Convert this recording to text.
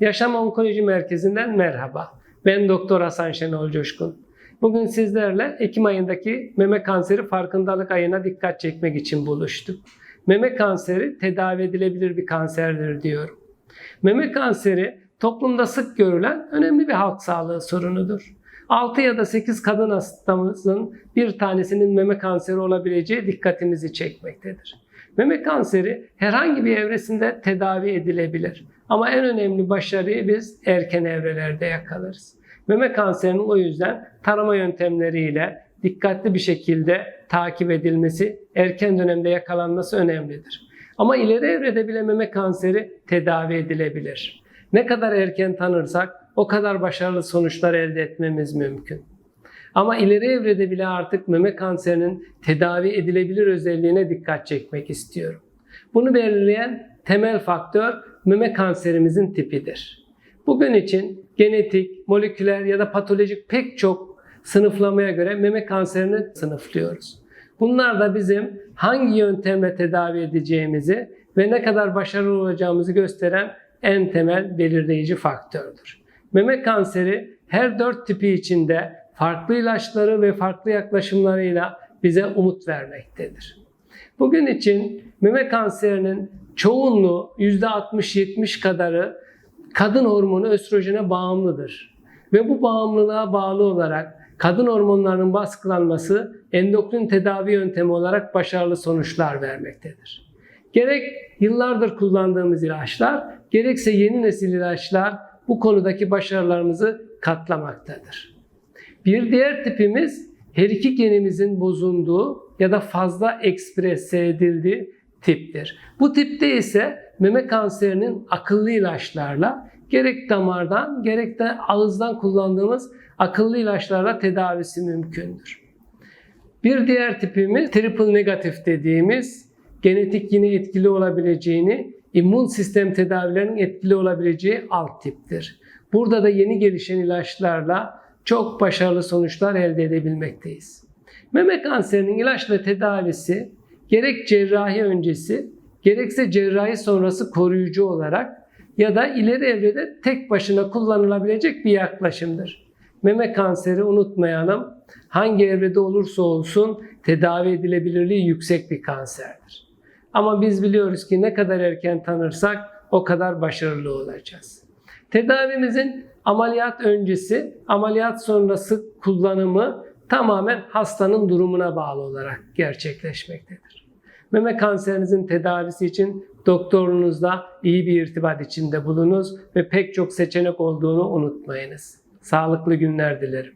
Yaşam Onkoloji Merkezi'nden merhaba. Ben Doktor Hasan Şenol Coşkun. Bugün sizlerle Ekim ayındaki meme kanseri farkındalık ayına dikkat çekmek için buluştuk. Meme kanseri tedavi edilebilir bir kanserdir diyorum. Meme kanseri toplumda sık görülen önemli bir halk sağlığı sorunudur. 6 ya da 8 kadın hastamızın bir tanesinin meme kanseri olabileceği dikkatimizi çekmektedir. Meme kanseri herhangi bir evresinde tedavi edilebilir. Ama en önemli başarıyı biz erken evrelerde yakalarız. Meme kanserinin o yüzden tarama yöntemleriyle dikkatli bir şekilde takip edilmesi, erken dönemde yakalanması önemlidir. Ama ileri evrede bile meme kanseri tedavi edilebilir. Ne kadar erken tanırsak o kadar başarılı sonuçlar elde etmemiz mümkün. Ama ileri evrede bile artık meme kanserinin tedavi edilebilir özelliğine dikkat çekmek istiyorum. Bunu belirleyen temel faktör meme kanserimizin tipidir. Bugün için genetik, moleküler ya da patolojik pek çok sınıflamaya göre meme kanserini sınıflıyoruz. Bunlar da bizim hangi yöntemle tedavi edeceğimizi ve ne kadar başarılı olacağımızı gösteren en temel belirleyici faktördür. Meme kanseri her dört tipi içinde farklı ilaçları ve farklı yaklaşımlarıyla bize umut vermektedir. Bugün için meme kanserinin çoğunluğu %60-70 kadarı kadın hormonu östrojene bağımlıdır. Ve bu bağımlılığa bağlı olarak kadın hormonlarının baskılanması endokrin tedavi yöntemi olarak başarılı sonuçlar vermektedir. Gerek yıllardır kullandığımız ilaçlar, gerekse yeni nesil ilaçlar bu konudaki başarılarımızı katlamaktadır. Bir diğer tipimiz her iki genimizin bozulduğu ya da fazla eksprese edildiği tiptir. Bu tipte ise meme kanserinin akıllı ilaçlarla gerek damardan gerek de ağızdan kullandığımız akıllı ilaçlarla tedavisi mümkündür. Bir diğer tipimiz triple negatif dediğimiz genetik yine etkili olabileceğini, immün sistem tedavilerinin etkili olabileceği alt tiptir. Burada da yeni gelişen ilaçlarla çok başarılı sonuçlar elde edebilmekteyiz. Meme kanserinin ilaçla tedavisi gerek cerrahi öncesi gerekse cerrahi sonrası koruyucu olarak ya da ileri evrede tek başına kullanılabilecek bir yaklaşımdır. Meme kanseri unutmayalım hangi evrede olursa olsun tedavi edilebilirliği yüksek bir kanserdir. Ama biz biliyoruz ki ne kadar erken tanırsak o kadar başarılı olacağız. Tedavimizin ameliyat öncesi, ameliyat sonrası kullanımı tamamen hastanın durumuna bağlı olarak gerçekleşmektedir. Meme kanserinizin tedavisi için doktorunuzla iyi bir irtibat içinde bulunuz ve pek çok seçenek olduğunu unutmayınız. Sağlıklı günler dilerim.